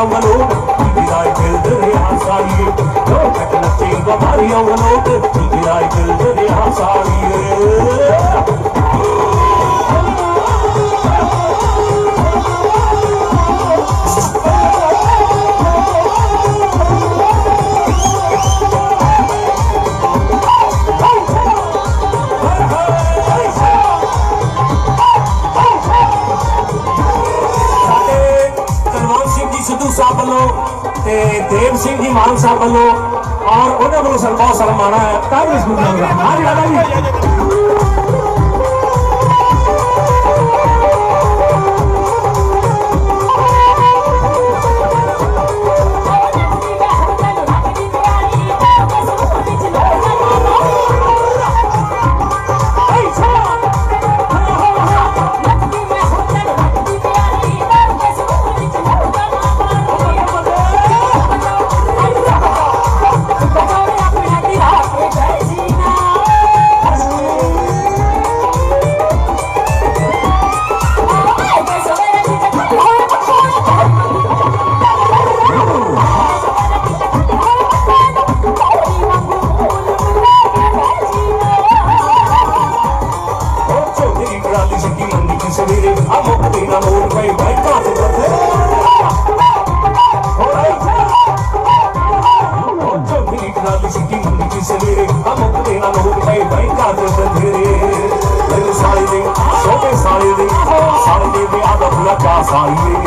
ਬਿਮਾਰੀਆਂ ਮਨੋ ਜੀਤੇ ਰਾਏ ਦਿਲ ਦਰਿਆ ਸਾਈ ਕੱਟ ਨੱਚੀ ਬਿਮਾਰੀਆਂ ਜੀ ਮਾਨ ਸਾਹਿਬ ਵੱਲੋਂ ਔਰ ਉਹਨਾਂ ਵੱਲੋਂ ਸਾਨੂੰ ਬਹੁਤ ਸਾਰਾ ਮਾਣਾ ਤਾਂ ਇਸ ਗੁਰੂ ਦਾ। ਹਾਂਜੀ ਲਾਲਾ ਜੀ। ਪੂਰਾ ਕਾ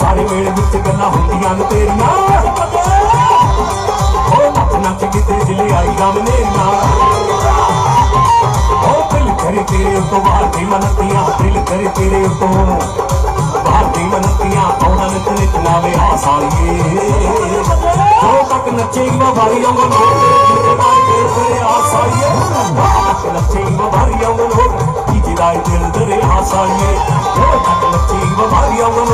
ਸਾਰੇ ਮੇਲੇ ਵਿੱਚ ਗੱਲਾਂ ਹੁੰਦੀਆਂ ਨੇ ਤੇਰੀਆਂ। ਉਹ ਨੱਚ ਨੱਚ ਕਿਤੇ ਜਿਲੇ ਆਈ ਗਮ ਨੇਰੀਆਂ ਉਹ ਦਿਲ ਕਰੇ ਤੇਰੇ ਉੱਤੋਂ ਬਾਹਰ ਦੀ ਮਨਤੀਆਂ, ਦਿਲ ਕਰੇ ਤੇਰੇ ਉੱਤੋਂ ਬਾਹਰ ਦੀ ਮਨਤੀਆਂ ਆਉਣਾ ਨਿਤ ਨਿਤ ਲਾਵੇ ਹਾਸਾਲੀਏ ਜੋ ਤੱਕ ਨੱਚੇਗੀ ਮੈਂ ਵਾਰੀ ਆਉਂਗਾ ਲੋਕ ਤੇਰੇ ਜੀਤੇ ਨਾਲ ਤੇਰੇ ਤੇਰੇ ਹਾਸਾਲੀਏ ਤੱਕ ਨੱਚੇਗੀ ਮੈਂ ਵਾਰੀ ਆਉਂਗਾ ਲੋਕ ਜੀਤੇ ਨਾਲ ਤੇਰੇ ਤੇਰੇ ਹਾਸਾਲੀਏ ਜੋ ਤੱਕ ਨੱਚੇਗੀ ਮੈਂ ਵਾਰੀ ਆਉਂਗਾ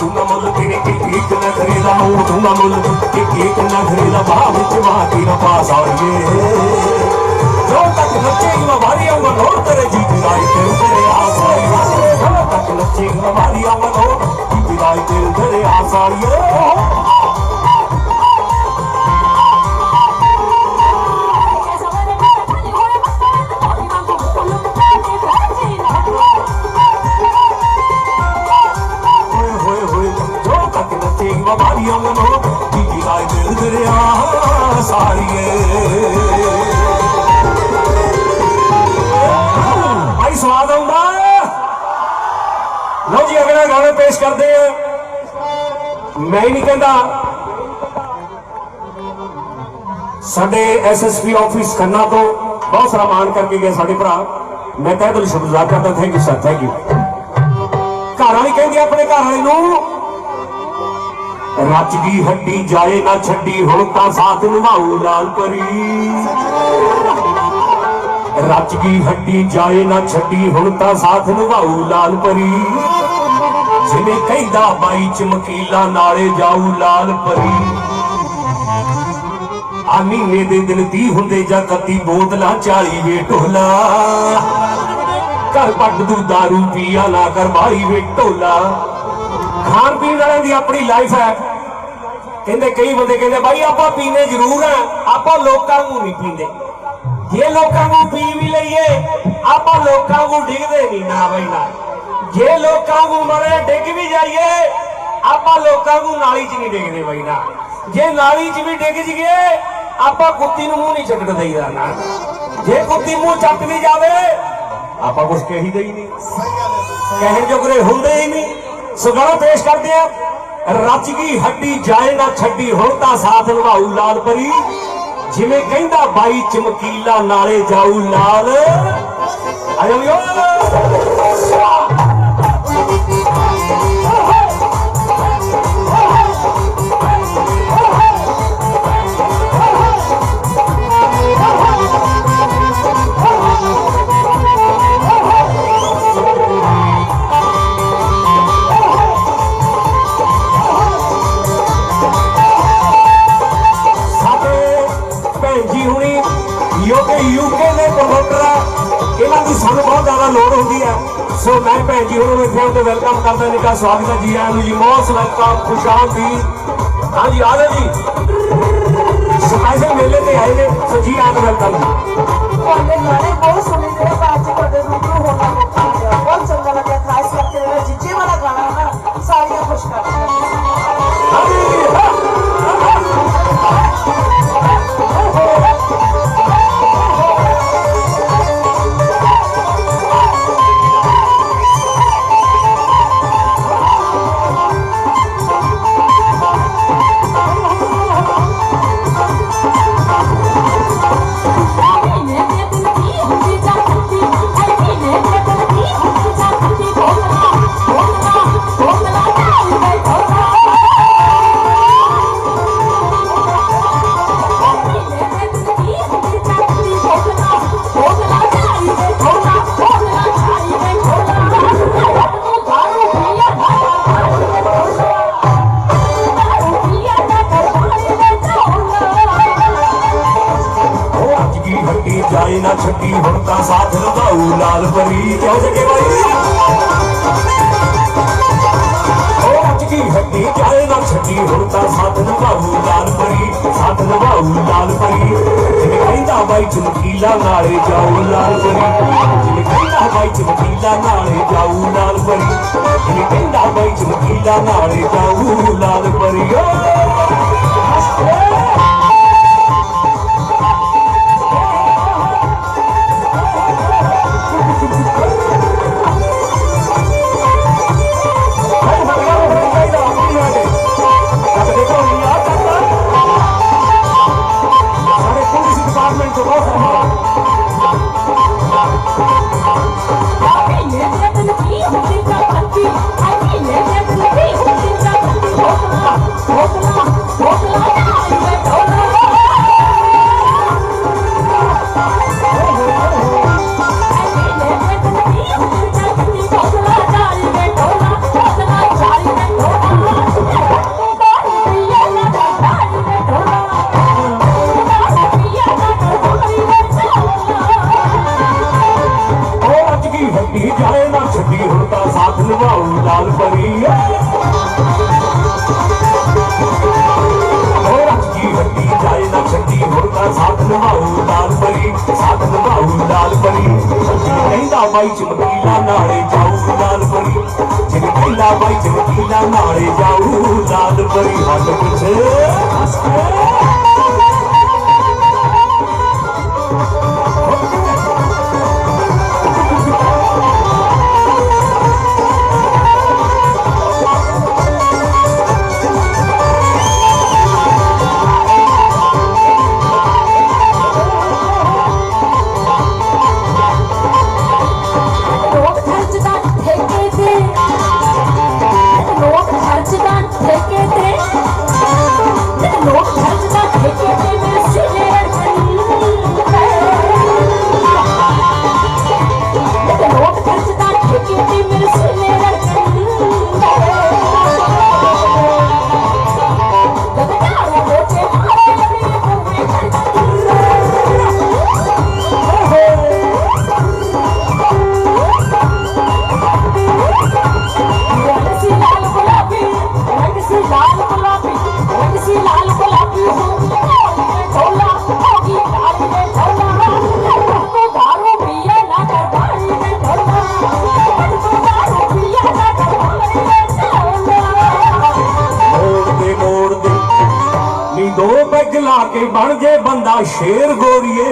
ਤੂੰ ਮੁੱਲ, ਤੇਰੇ ਇੱਕ ਇੱਕ ਨਖਰੇ ਦਾ ਮੋਹ, ਤੂੰ ਮੁੱਲ, ਇੱਕ ਇੱਕ ਨਖਰੇ ਦਾ ਬਾਹ ਵਿੱਚ ਵਾਹ ਤੇਰਾ ਪਾਸ ਆਈਏ ਜੋ ਤੱਕ ਨੱਚੇਗੀ ਮੈਂ ਵਾਰੀ ਆਉਂਗਾ ਨੋਰ ਤੇਰੇ ਜੀਤ ਲਾਈ ਤੇਰੇ ਤੇਰੇ ਆਸਾਈ ਜੋ ਤੱਕ ਨੱਚੇਗੀ ਮੈਂ ਵਾਰੀ ਆਉਂਗਾ ਨੋਰ ਜੀਤ ਲਾਈ ਤੇਰੇ ਤੇਰੇ ਆਸਾਈ ਰਾਈ ਤੇ ਭਾਈ ਸਵਾਦ ਆਉਂਦਾ ਲਓ ਜੀ, ਅਗਲਾ ਗਾਣਾ ਪੇਸ਼ ਕਰਦੇ ਆ। ਮੈਂ ਹੀ ਨਹੀਂ ਕਹਿੰਦਾ। ਸਾਡੇ ਐਸਐਸਪੀ ਆਫਿਸ ਖੰਨਾ ਤੋਂ ਬਹੁਤ ਸਾਰਾ ਮਾਣ ਕਰਕੇ ਗਏ ਸਾਡੇ ਭਰਾ। ਮੈਂ ਤਹਿ ਦਿਲ ਸ਼ੁਕਰਗੁਜ਼ਾਰ ਕਰਦਾ thank you sir thank you ਘਰ ਵਾਲੀ ਕਹਿੰਦੀ ਆਪਣੇ ਘਰ ਵਾਲੇ ਨੂੰ ਰੱਜ ਦੀ ਹੱਡੀ ਜਾਏ ਨਾ ਛੱਡੀ, ਹੁਣ ਤਾਂ ਸਾਥ ਨਿਭਾਉ ਲਾਲ ਪਰੀ। ਰੱਜ ਦੀ ਹੱਡੀ ਜਾਏ ਨਾ ਛੱਡੀ, ਹੁਣ ਤਾਂ ਸਾਥ ਨਿਭਾਉ ਲਾਲ ਪਰੀ। ਜਿਵੇਂ ਕਹਿੰਦਾ ਬਾਈ ਚਮਕੀਲਾ, ਨਾਲੇ ਜਾਊ ਲਾਲ ਪਰੀ। ਆ ਮਹੀਨੇ ਦੇ ਦਿਨ 30 ਹੁੰਦੇ ਜਾਂ 31 ਬੋਤਲਾਂ 40 ਵੇ ਢੋਲਾ। ਘਰ ਪੱਟ ਦੂ ਦਾਰੂ ਪੀਆ ਨਾ ਕਰ ਮਾਰੀ ਵੇ ਢੋਲਾ। ਖਾਣ ਪੀਣ ਵਾਲਿਆਂ ਦੀ ਆਪਣੀ ਲਾਈਫ ਹੈ। ਕਹਿੰਦੇ ਕਈ ਬੰਦੇ ਕਹਿੰਦੇ ਬਾਈ ਆਪਾਂ ਪੀਨੇ ਜ਼ਰੂਰ ਆ ਆਪਾਂ ਲੋਕਾਂ ਨੂੰ ਨਹੀਂ ਪੀਂਦੇ। ਜੇ ਲੋਕਾਂ ਨੂੰ ਪੀ ਵੀ ਲਈਏ ਆਪਾਂ ਲੋਕਾਂ ਨੂੰ ਡਿੱਗਦੇ ਨਹੀਂ ਨਾ ਬਈ ਨਾ। ਜੇ ਲੋਕਾਂ ਨੂੰ ਮਰੇ ਡਿੱਗ ਵੀ ਜਾਈਏ ਆਪਾਂ ਲੋਕਾਂ ਨੂੰ ਨਾਲੀ 'ਚ ਨਹੀਂ ਡਿੱਗਦੇ ਬਈ ਨਾ। ਜੇ ਨਾਲੀ 'ਚ ਵੀ ਡਿੱਗ ਜੀਏ ਆਪਾਂ ਕੁੱਤੀ ਨੂੰ ਮੂੰਹ ਨਹੀਂ ਚੱਟਣ ਦਈਦਾ ਨਾ। ਜੇ ਕੁੱਤੀ ਮੂੰਹ ਚੱਟ ਵੀ ਜਾਵੇ ਆਪਾਂ ਕੁਝ ਕਹੀ ਹੀ ਨਹੀਂ। ਕਹਿਣ ਜੋਗਰੇ ਹੁੰਦੇ ਹੀ ਨਹੀਂ। ਸੋ ਗਾਣਾ ਪੇਸ਼ ਕਰਦੇ ਆ ਰੱਜ ਗਈ ਹੱਡੀ, ਜਾਏ ਨਾ ਛੱਡੀ, ਹੁਣ ਤਾਂ ਸਾਥ ਨਿਭਾਊ ਲਾਲ ਪਰੀ। ਜਿਵੇਂ ਕਹਿੰਦਾ, ਬਾਈ ਚਮਕੀਲਾ ਨਾਲੇ ਜਾਊ ਲਾਲ। ਆ ਸਵਾਗਤ ਹੈ ਜੀ ਆਇਆਂ ਨੂੰ ਜੀ ਮੋਸਟ ਵੈਲਕਮ ਖੁਸ਼ਾਮ ਦੀ ਹਾਂਜੀ, ਆ ਜਾਓ ਜੀ। ਸਪੈਸ਼ਲ ਮੇਲੇ ਤੇ ਆਏ ਨੇ ਸੋ ਜੀ ਆਇਆਂ ਨੂੰ ਵੈਲਕਮ ਤੁਹਾਡੇ ਗਾਣੇ ਬਹੁਤ ਸੁਣੇ ਜਿਹੜੇ ਪਰ ਅੱਜ ਤੁਹਾਡੇ ਉਹ ਜਾਏ ਨਾ ਛੱਡੀ, ਹੁਣ ਤਾਂ ਸਾਥ ਨਿਭਾਊ ਲਾਲ ਪਰੀ, ਸਾਥ ਨਿਭਾਊ ਲਾਲ ਪਰੀ। ਜਿਵੇਂ ਕਹਿੰਦਾ ਬਾਈ ਚਮਕੀਲਾ ਨਾਲੇ ਜਾਊ ਲਾਲ ਪਰੀ। ਜਿਵੇਂ ਕਹਿੰਦਾ ਬਾਈ ਚਮਕੀਲਾ ਨਾਲੇ ਜਾਊ ਲਾਲ ਪਰੀ। ਜਿਵੇਂ ਕਹਿੰਦਾ ਬਾਈ ਚਮਕੀਲਾ ਨਾਲੇ ਜਾਊ ਲਾਲ ਪਰੀ। ਓ! ਬਾਈ ਚਮਕੀਲਾ ਨਾਲੇ ਜਾਊ ਲਾਲ ਪਰੀ ਜਿਵੇਂ ਕਹਿੰਦਾ ਬਾਈ ਚਮਕੀਲਾ ਨਾਲੇ ਜਾਊ ਲਾਲ ਪਰੀ ਹੱਥ ਪਿੱਛੇ। ਗੋਰੀਏ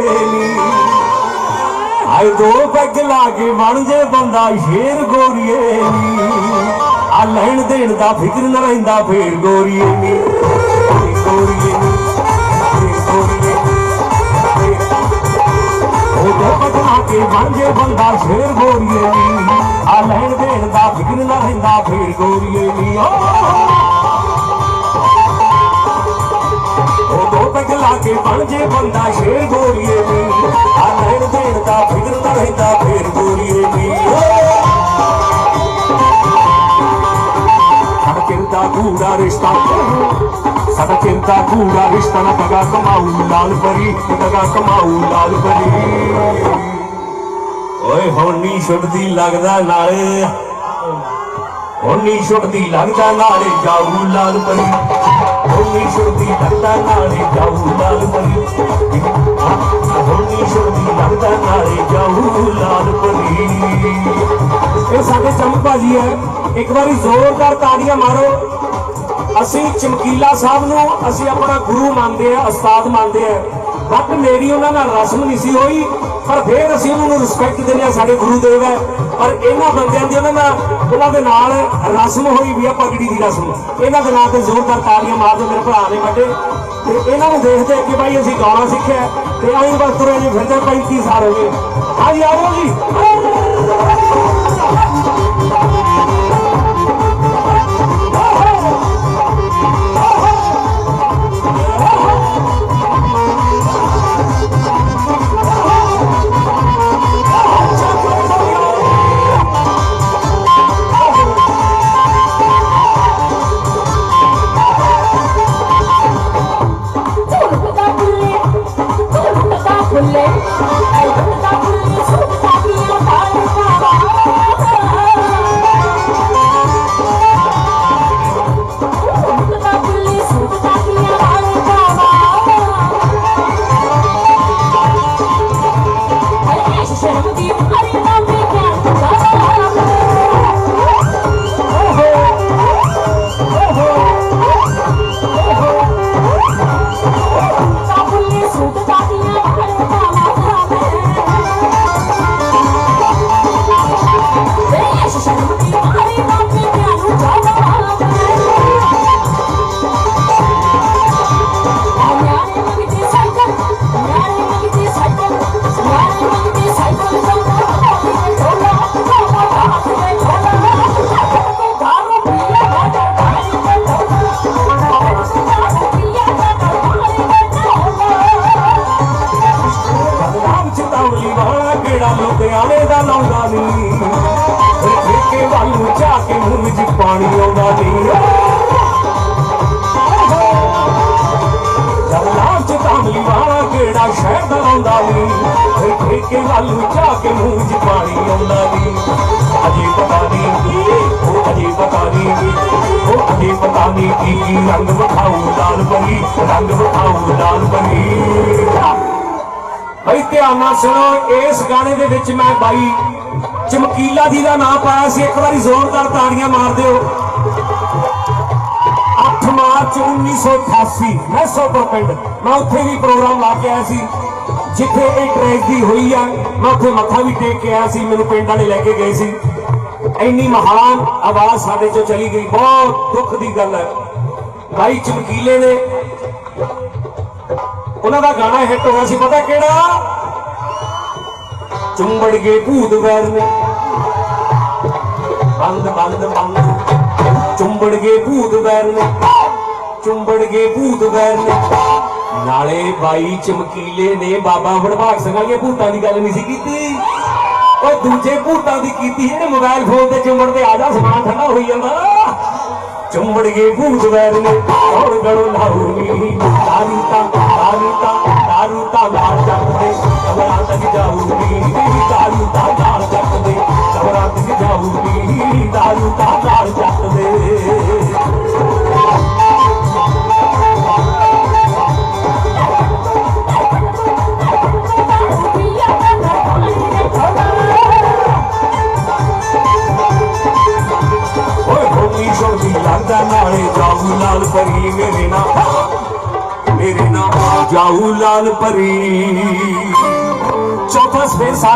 ਆਏ ਦੋ ਪੈਗ ਲਾ ਕੇ ਬਣ ਜੇ ਬੰਦਾ, ਸ਼ੇਰ ਗੋਰੀਏ ਆ ਲੈਣ ਦੇਣ ਦਾ ਫਿਕਰ ਨਾ ਰਹਿੰਦਾ, ਫੇਰ ਗੋਰੀਏ ਗੋਰੀਏ ਕੇ ਬਣ ਬੰਦਾ, ਸ਼ੇਰ ਗੋਰੀਏ ਨੀ। ਆ ਲੈਣ ਦੇਣ ਦਾ ਫਿਕਰ ਨਾ ਰਹਿੰਦਾ, ਫੇਰ ਗੋਰੀਏ ਨੀ। ਓ ਦੋ ਪੈਗ ਲਾ ਕੇ ਬਣ ਜੇ ਬੰਦਾ ਸ਼ੇਰ ਗੋਰੀਏ ਨੀ ਆ ਲੈਣ ਦੇਣ ਦਾ ਫਿਕਰ ਨਾ ਰਹਿੰਦਾ, ਫੇਰ ਗੋਰੀਏ ਨੀ ਸਾਡਾ ਚਿੰਤਾ ਕੂੜਾ ਰਿਸ਼ਤਾ ਸਾਡਾ ਚਿੰਤਾ ਕੂੜਾ ਰਿਸ਼ਤਾ ਨਾ ਦਗਾ ਕਮਾਊ ਲਾਲ ਪਰੀ ਦਗਾ ਕਮਾਊ ਲਾਲ ਪਰੀ। ਓਏ, ਹੁਣ ਨੀ ਛੁੱਟਦੀ ਲੱਗਦਾ ਨਾਲੇ। ਹੁਣ ਨੀ ਛੁੱਟਦੀ ਲੱਗਦਾ ਨਾਲੇ ਜਾਊ ਲਾਲ ਪਰੀ। ਹੁਣ ਨੀ ਲੱਗਦਾ ਨਾਲੇ ਜਾਊ ਲਾਲ ਪਰੀ ਹੁਣ ਨੀ ਲੱਗਦਾ ਨਾਲੇ ਜਾਊ ਲਾਲ ਪਰੀ ਇਹ ਸਾਡੇ ਚੰਮ ਭਾਜੀ ਹੈ। ਇੱਕ ਵਾਰੀ ਜ਼ੋਰਦਾਰ ਤਾੜੀਆਂ ਮਾਰੋ। ਅਸੀਂ ਚਮਕੀਲਾ ਸਾਹਿਬ ਨੂੰ ਅਸੀਂ ਆਪਣਾ ਗੁਰੂ ਮੰਨਦੇ ਆ ਉਸਤਾਦ ਮੰਨਦੇ ਆ ਬਟ ਮੇਰੀ ਉਹਨਾਂ ਨਾਲ ਰਸਮ ਨਹੀਂ ਸੀ ਹੋਈ, ਪਰ ਫਿਰ ਅਸੀਂ ਉਹਨਾਂ ਨੂੰ ਰਿਸਪੈਕਟ ਦਿੰਦੇ ਆ ਸਾਡੇ ਗੁਰੂ ਦੇਵ ਹੈ। ਪਰ ਇਹਨਾਂ ਬੰਦਿਆਂ ਦੀ ਉਹਨਾਂ ਨਾਲ ਉਹਨਾਂ ਦੇ ਨਾਲ ਰਸਮ ਹੋਈ ਵੀ ਆ ਪਗੜੀ ਦੀ ਰਸਮ। ਇਹਨਾਂ ਦੇ ਨਾਂ ਤੇ ਜ਼ੋਰਦਾਰ ਤਾੜੀਆਂ ਮਾਰ ਦਿਓ ਮੇਰੇ ਭਰਾ ਨੇ ਵੱਡੇ ਤੇ ਇਹਨਾਂ ਨੂੰ ਦੇਖਦੇ ਕਿ ਭਾਈ ਅਸੀਂ ਗਾਉਣਾ ਸਿੱਖਿਆ ਤੇ ਅਸੀਂ ਬਸ ਤੁਰੇ ਜੀ ਫਿਰਦੇ 35 ਸਾਲ ਹੋ ਗਏ। ਹਾਂਜੀ, ਆਓ ਜੀ। 我不 ਵਿਖਾਉ ਲਾਲ ਪਰੀ ਰੰਗ ਵਿਖਾਉ ਲਾਲ ਪਰੀ ਬਈ ਧਿਆਨ ਨਾਲ ਸੁਣੋ, ਇਸ ਗਾਣੇ ਦੇ ਵਿੱਚ ਮੈਂ ਬਾਈ ਚਮਕੀਲਾ ਜੀ ਦਾ ਨਾਮ ਪਾਇਆ ਸੀ। ਇੱਕ ਵਾਰੀ ਜ਼ੋਰਦਾਰ ਤਾੜੀਆਂ ਮਾਰ ਦਿਓ। 8 ਮਾਰਚ 1988 ਮੈਸੋਪੁਰ ਪਿੰਡ। ਮੈਂ ਉੱਥੇ ਵੀ ਪ੍ਰੋਗਰਾਮ ਲਾ ਕੇ ਆਇਆ ਸੀ, ਜਿੱਥੇ ਇਹ ਟ੍ਰੈਜਡੀ ਹੋਈ ਆ। ਮੈਂ ਉੱਥੇ ਮੱਥਾ ਵੀ ਟੇਕ ਕੇ ਆਇਆ ਸੀ, ਮੈਨੂੰ ਪਿੰਡ ਵਾਲੇ ਲੈ ਕੇ ਗਏ ਸੀ। ਇੰਨੀ ਮਹਾਨ ਆਵਾਜ਼ ਸਾਡੇ ਚੋਂ ਚਲੀ ਗਈ। ਬਹੁਤ ਦੁੱਖ ਦੀ ਗੱਲ ਹੈ। ਬਾਈ ਚਮਕੀਲੇ ਨੇ। ਉਹਨਾਂ ਦਾ ਗਾਣਾ ਹਿੱਟ ਹੋਇਆ ਸੀ, ਪਤਾ ਕਿਹੜਾ? ਚੁੰਬੜ ਗਏ ਭੂਤ ਵੈਰ ਨੇ। ਬੰਦ ਬੰਦ ਬੰਦ। ਚੁੰਬੜ ਗਏ ਭੂਤ ਵੈਰ ਨੇ। ਚੁੰਬੜ ਗਏ ਭੂਤ ਵੈਰ ਨੇ। ਨਾਲੇ ਬਾਈ ਚਮਕੀਲੇ ਨੇ। ਬਾਬਾ ਵਡਭਾਗ ਸਿੰਘ ਵਾਲੀਆਂ ਭੂਤਾਂ ਦੀ ਗੱਲ ਨਹੀਂ ਸੀ ਕੀਤੀ। ਉਹ ਦੂਜੇ ਭੂਤਾਂ ਦੀ ਕੀਤੀ ਜਿਹੜੇ ਮੋਬਾਈਲ ਫੋਨ ਤੇ ਚੁੰਬੜਦੇ ਆ ਜਾ, ਸਮਾਨ ਠੰਡਾ ਹੋਈ ਜਾਂਦਾ। ਚੁੰਬੜ ਗਏ ਭੂਤ ਵੈਰ ਨੇ ਕੌਣ ਗੜੋ ਲਾਉਣੀ ਦਾਰੂ ਤਾਂ।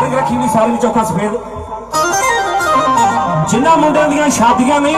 ਸਫੇਦ ਰੱਖੀ ਵੀ ਸਾਰੇ ਚੌਥਾ ਸਫੇਦ ਜਿਨ੍ਹਾਂ ਮੁੰਡਿਆਂ ਦੀਆਂ ਸ਼ਾਦੀਆਂ ਨਹੀਂ